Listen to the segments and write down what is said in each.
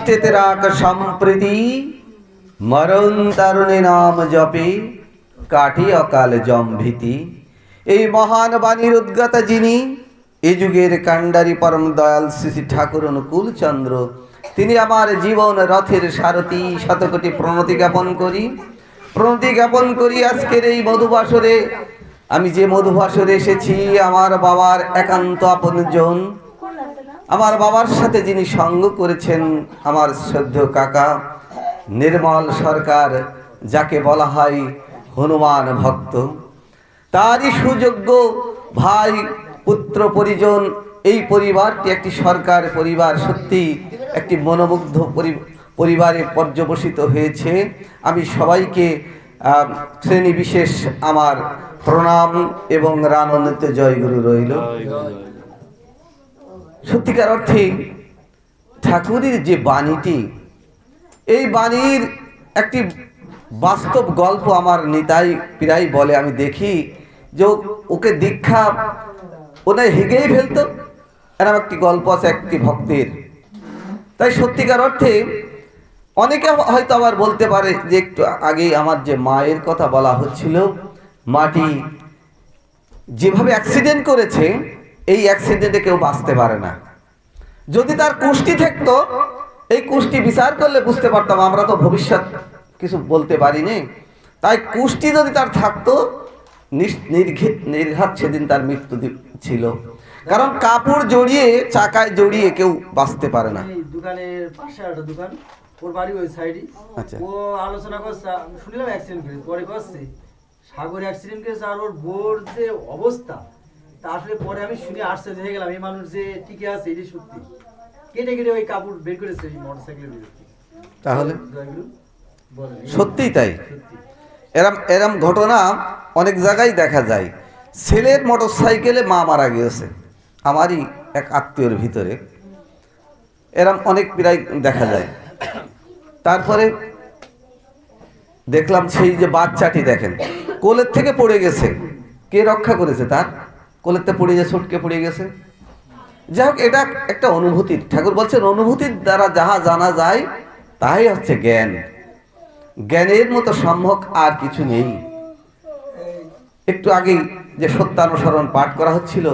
দৃষ্টিতে রাখ সম্প্রীতি। মরণ তারুণী নাম জপে কাটি অকাল জম্ভীতি। এই মহান বাণীর উদ্গত যিনি, এ যুগের কাণ্ডারি পরম দয়াল শ্রী ঠাকুর অনুকূল চন্দ্র, তিনি আমার জীবন রথের সারথি, শতকোটি প্রণতি জ্ঞাপন করি। প্রণতি জ্ঞাপন করি আজকের এই মধুবাসরে। আমি যে মধুবাসরে এসেছি, আমার বাবার একান্ত আপনজন। আমার বাবার সাথে যিনি সঙ্গ করেছেন, আমার শ্রদ্ধ কাকা, নির্মল সরকার, যাকে বলা হয় হনুমান ভক্ত, তারই সুযোগ্য ভাই, পুত্র, পরিজন, এই পরিবারটি একটি সরকার পরিবার, সত্যি একটি মনোমুগ্ধ পরি- পরিবারে পর্যবসিত হয়েছে। আমি সবাইকে শ্রেণি বিশেষ আমার প্রণাম এবং রানন্দিত জয়গুরু রইল। সত্যিকার অর্থে ঠাকুরের যে বাণীটি, এই বাণীর একটি বাস্তব গল্প আমার নিতাই প্রায় বলে, আমি দেখি যে ওকে দীক্ষা ওনার হেগেই ফেলতো। এরকম একটি গল্প আছে একটি ভক্তের। তাই সত্যিকার অর্থে অনেকে হয়তো আবার বলতে পারে যে একটু আগে আমার যে মায়ের কথা বলা হচ্ছিল, মাটি যেভাবে অ্যাক্সিডেন্ট করেছে এই অ্যাক্সিডেন্টে কেউ বাঁচতে পারে না। যদি তার কুষ্টি থাকতো এই কুষ্টি বিচার করলে বুঝতে পারতাম আমরা তো ভবিষ্যৎ কিছু বলতে পারিনি। তাই কুষ্টি যদি তার থাকতো নির্ঘাত সেদিন তার মৃত্যু ছিল। কারণ কাপড় জড়িয়ে চাকায় জড়িয়ে কেউ বাঁচতে পারে না। এই দোকানের পাশে একটা দোকান ওর বাড়ি ওই সাইডে আচ্ছা। ও আলোচনা করছে শুনলাম অ্যাক্সিডেন্ট করেছে পরে করছে। সাগরে অ্যাক্সিডেন্ট করেছে আর ওর বোর যে অবস্থা তা আসলে পরে আমি শুনে আশ্চর্য হয়ে গেলাম এই মানুষ যে টিকে আছে এটি সত্যি। কেটে কেটে ওই কাপড় বের করেছে এই মোটরসাইকেলের থেকে। তাহলে? সত্যিই তাই? এরম এরম ঘটনা অনেক জায়গায় দেখা যায়। ছেলের মোটর সাইকেলে মা মারা গিয়েছে আমারই এক আত্মীয়র ভিতরে। এরম অনেক প্রায় দেখা যায়। তারপরে দেখলাম সেই যে বাচ্চাটি দেখেন কোলের থেকে পড়ে গেছে। কে রক্ষা করেছে তার? থেকে পড়ে যে ছটকে পড়ে গেছে। যাই হোক, এটা একটা অনুভূতি। ঠাকুর বলছেন, অনুভূতির দ্বারা যাহা জানা যায় তাই হচ্ছে জ্ঞান। জ্ঞানের মতো সম্ভব আর কিছু নেই। একটু আগেই যে সত্যানুসরণ পাঠ করা হচ্ছিল,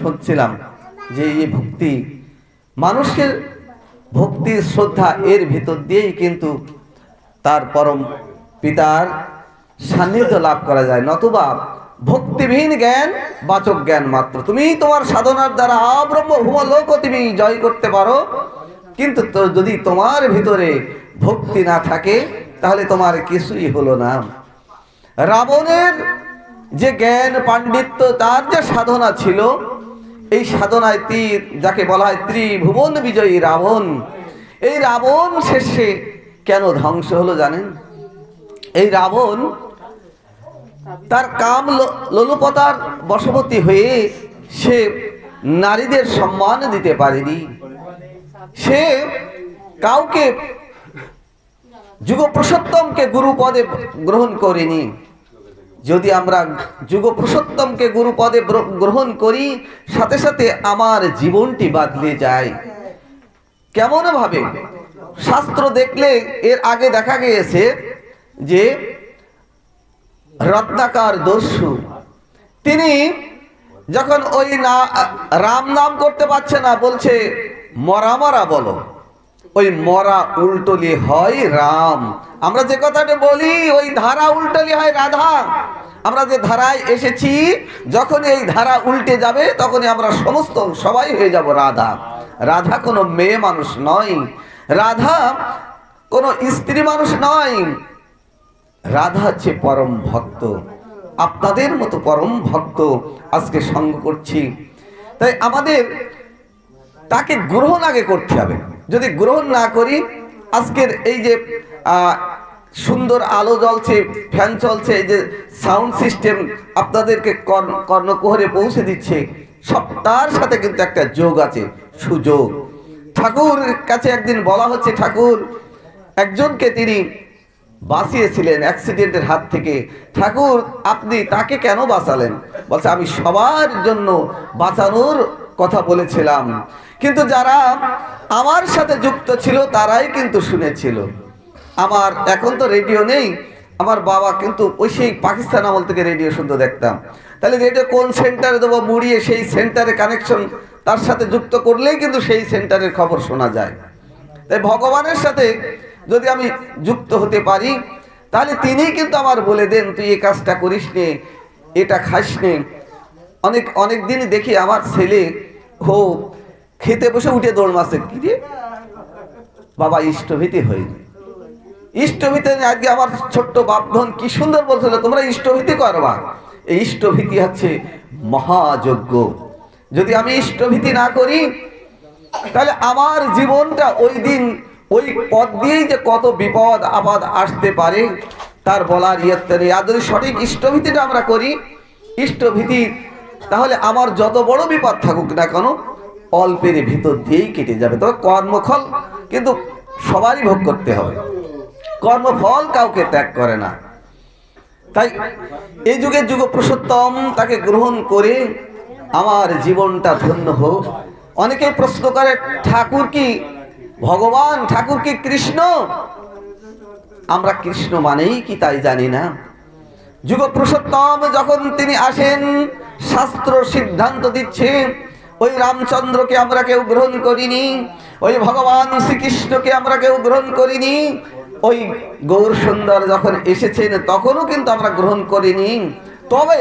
শুনছিলাম যে এই ভক্তি, মানুষের ভক্তি শ্রদ্ধা এর ভিতর দিয়েই কিন্তু তার পরম পিতার সান্নিধ্য লাভ করা যায়। নতুবা ভক্তিবিহীন জ্ঞান, বাচক জ্ঞান মাত্র। তুমি তোমার সাধনার দ্বারা আব্রহ্ম ভূমলোক তুমি জয় করতে পারো। কিন্তু যদি তোমার ভিতরে ভক্তি না থাকে, তাহলে তোমার কিছুই হলো না। রাবণের যে জ্ঞান, পাণ্ডিত্য, তার যে সাধনা ছিল, এই সাধনায় তীর, যাকে বলা হয় ত্রিভুবন বিজয়ী রাবণ, এই রাবণ শেষে কেন ধ্বংস হলো জানেন? এই রাবণ তার কাম লোলুপতার বশবর্তী হয়ে সে নারীদের সম্মান দিতে পারেনি। সে কাউকে যুগপুরুষোত্তমকে গুরু পদে গ্রহণ করেনি। যদি আমরা যুগপুরুষোত্তমকে গুরু পদে গ্রহণ করি, সাথে সাথে আমার জীবনটি বদলে যায়। কেমন ভাবে শাস্ত্র দেখলে এর আগে দেখা গিয়েছে যে রত্নাকার দস্যু। তিনি যখন ওই না, রাম নাম করতে পারছে না, বলছে, মরা মরা বলো। ওই মরা উল্টলি হয় রাম। আমরা যে কথাটা বলি, ওই ধারা উল্টলি হয় রাধা। আমরা যে ধারায় এসেছি যখন এই ধারা উল্টে যাবে, তখনই আমরা সমস্ত সবাই হয়ে যাব রাধা। রাধা কোনো মেয়ে মানুষ নয়। রাধা কোনো স্ত্রী মানুষ নয়। রাধা হচ্ছে পরম ভক্ত, আপনাদের মতো পরম ভক্ত আজকে সঙ্গ করছি। তাই আমাদের তাকে গ্রহণ আগে করতে হবে। যদি গ্রহণ না করি, আজকের এই যে সুন্দর আলো জ্বলছে, ফ্যান চলছে, এই যে সাউন্ড সিস্টেম আপনাদেরকে কর্ণ- কর্ণকুহরে পৌঁছে দিচ্ছে সব তার সাথে কিন্তু একটা যোগ আছে, সুযোগ। ঠাকুর কাছে একদিন বলা হচ্ছে, ঠাকুর, একজনকে তিনি বাঁচিয়েছিলেন অ্যাক্সিডেন্টের হাত থেকে। ঠাকুর, আপনি তাকে কেন বাঁচালেন? বলছে, আমি সবার জন্য বাঁচানোর কথা বলেছিলাম। কিন্তু যারা আমার সাথে যুক্ত ছিল, তারাই কিন্তু শুনেছিল। আমার এখন তো রেডিও নেই, আমার বাবা কিন্তু ওই সেই পাকিস্তান আমল থেকে রেডিও শুনতে দেখতাম। তাহলে রেডিও কোন সেন্টারে দেবো? মুড়িয়ে সেই সেন্টারে কানেকশন তার সাথে যুক্ত করলেই কিন্তু সেই সেন্টারের খবর শোনা যায়। তাই ভগবানের সাথে যদি আমি যুক্ত হতে পারি, তাহলে তিনিই কিন্তু আমার বলে দেন, তুই এই কাজটা করিস নে, এটা খাস নে। অনেক অনেক দিনই দেখি আমার ছেলে হো খেতে বসে উঠে দৌড় মারছে। কি রে? বাবা, ইষ্টভীতি হয়নি। ইষ্টভীতি আজকে আমার ছোট্ট বাপধন কি সুন্দর বলছিল, তোমরা ইষ্টভীতি করবা এই ইষ্টভীতি হচ্ছে মহাযজ্ঞ। যদি আমি ইষ্টভীতি না করি, তাহলে আমার জীবনটা ওই দিন ওই পথ দিয়েই যে কত বিপদ, আপদ আসতে পারে, তার বলার ইয়ত্তে নেই। আর যদি সঠিক ইষ্টভীতিটা আমরা করি, ইষ্টভীতি, তাহলে আমার যত বড় বিপদ থাকুক না কেন, অল্পের ভিতর দিয়েই কেটে যাবে। তবে কর্মফল কিন্তু সবারই ভোগ করতে হবে। কর্মফল কাউকে ত্যাগ করে না। তাই এই যুগের যুগ পুরুষোত্তম তাকে গ্রহণ করে আমার জীবনটা ধন্য হোক। অনেকে প্রশ্ন করে, ঠাকুর কি ভগবান ঠাকুর কি কৃষ্ণ। আমরা কৃষ্ণ মানেই কি তাই জানি না। যুগ পুরুষোত্তম যখন তিনি আসেন, শাস্ত্র সিদ্ধান্ত দিচ্ছে, ওই রামচন্দ্রকে আমরা কেউ গ্রহণ করিনি, ওই ভগবান শ্রীকৃষ্ণকে আমরা কেউ গ্রহণ করিনি, ওই গৌর সুন্দর যখন এসেছেন তখনও কিন্তু আমরা গ্রহণ করিনি। তবে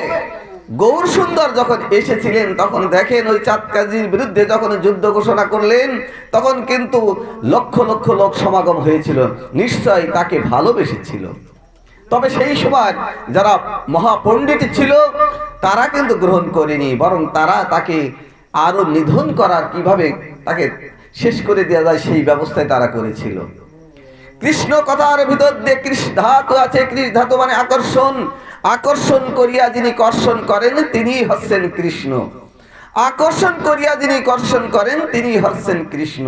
গৌর সুন্দর যখন এসেছিলেন, তখন দেখেন ওই চাঁদকাজির বিরুদ্ধে যখন যুদ্ধ ঘোষণা করলেন, তখন কিন্তু লক্ষ লক্ষ লোক সমাগম হয়েছিল। নিশ্চয় তাকে ভালোবেসেছিল। তবে সেই সময় যারা মহাপণ্ডিত ছিল, তারা কিন্তু গ্রহণ করেনি, বরং তারা তাকে আরও নিধন করার কীভাবে তাকে শেষ করে দেওয়া যায়, সেই ব্যবস্থায় তারা করেছিল। কৃষ্ণ কথার ভিতর দিয়ে কৃষ্ণ ধাতু আছে, কৃষ্ণ ধাতু মানে আকর্ষণ। আকর্ষণ করিয়া যিনি কর্ষণ করেন, তিনি হচ্ছেন কৃষ্ণ। আকর্ষণ করিয়া যিনি কর্ষণ করেন, তিনি হচ্ছেন কৃষ্ণ।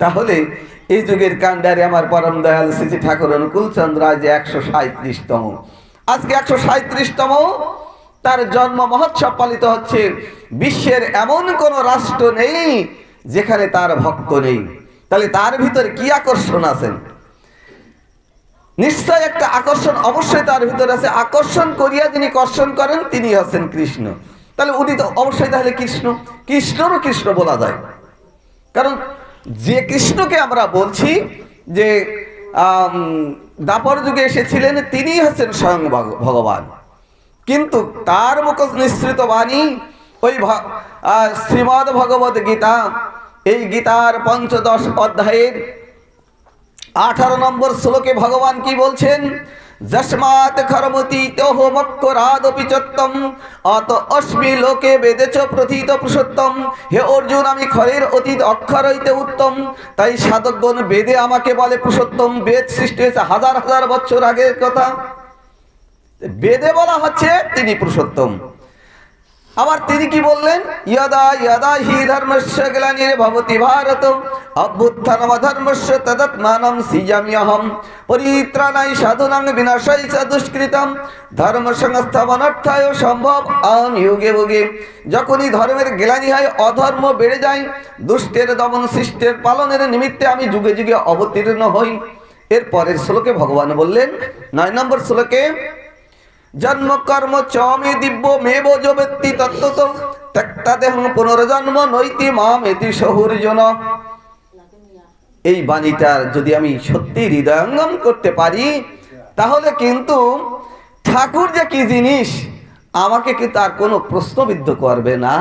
তাহলে এই যুগের কাণ্ডারে আমার পরম দয়াল শ্রী ঠাকুর অনুকূল চন্দ্র আজ একশো সাঁত্রিশতম আজকে একশো সাঁত্রিশতম তার জন্ম মহোৎসব পালিত হচ্ছে। বিশ্বের এমন কোন রাষ্ট্র নেই যেখানে তার ভক্ত নেই। তাহলে তার ভিতরে কি আকর্ষণ আছেন নিশ্চয় একটা আকর্ষণ অবশ্যই তার ভিতরে আছে। আকর্ষণ করিয়া যিনি কর্ষণ করেন তিনি হচ্ছেন কৃষ্ণ। তাহলে উনি তো অবশ্যই তাহলে কৃষ্ণ। কৃষ্ণরও কৃষ্ণ বলা যায়। কারণ যে কৃষ্ণকে আমরা বলছি যে দাপর যুগে এসেছিলেন তিনি হচ্ছেন স্বয়ং ভগবান। কিন্তু তার মুখ নিঃসৃত বাণী ওই শ্রীমদ্ ভগবত গীতা এই গীতার পঞ্চদশ অধ্যায়ের আঠারো নম্বর শ্লোকে ভগবান কি বলছেন? চত্তম অত লোকে প্রথিত পুরুষোত্তম। হে অর্জুন, আমি খরের অতীত অক্ষর হইতে উত্তম। তাই সাধকগণ বেদে আমাকে বলে বেদ হাজার হাজার কথা। বেদে বলা হচ্ছে তিনি পুরুষোত্তম। আবার তিনি কি বললেন? ইয়দা ইয়দা হি ধর্মস্য গ্লানির ভবতি ভারত অভ্যুত্থানম ধর্মস্য তদত্মানম সিজাম্যহম পরিত্রাণাই সাধুনাং বিনাশাই চ দুষ্কৃতম। ধর্ম সংস্থাপনার্থায় সম্ভব আন যুগে যুগে যখনই ধর্মের গ্লানি হয়, অধর্ম বেড়ে যায়। দুষ্টের দমন শিষ্টের পালনের নিমিত্তে আমি যুগে যুগে অবতীর্ণ হই। এর পরের শ্লোকে ভগবান বললেন, নয় নম্বর শ্লোকে জন্ম কর্ম চমে দিব্য মেব ব্যক্তি তত্ত্বত। ত্যক্তা দেহ পুনর্জন্ম নৈতি মাম এতি সহুর্জন। এই বাণীটার যদি আমি সত্যি হৃদয়ঙ্গম করতে পারি, তাহলে কিন্তু ঠাকুর যে কি জিনিস, আমাকে কি তার কোনো প্রশ্নবিদ্ধ করবে না?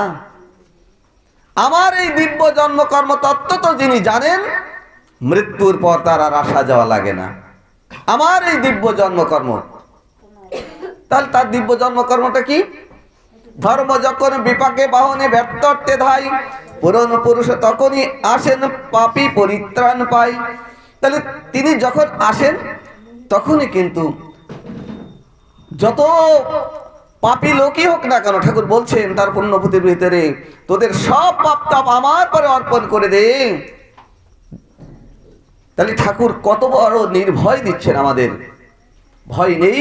আমার এই দিব্য জন্ম কর্ম তত্ত্ব তো যিনি জানেন, মৃত্যুর পর তার আর আসা যাওয়া লাগে না। আমার এই দিব্য জন্মকর্ম তাহলে তার দিব্য জন্মকর্মটা কি? ধর্ম যখন বিপাকে বাহনে ব্যর্থতে ধাই, পুরন পুরুষ তখনই আসেন পাপি পরিত্রাণ পাই তাহলে তিনি যখন আসেন, তখনই কিন্তু যত পাপি লোকই হোক না কেন, ঠাকুর বলছেন তার পুণ্যভূতির ভিতরে, তোদের সব পাপ তাপ আমার পরে অর্পণ করে দে। তাহলে ঠাকুর কত বড় নির্ভয় দিচ্ছেন আমাদের। ভয় নেই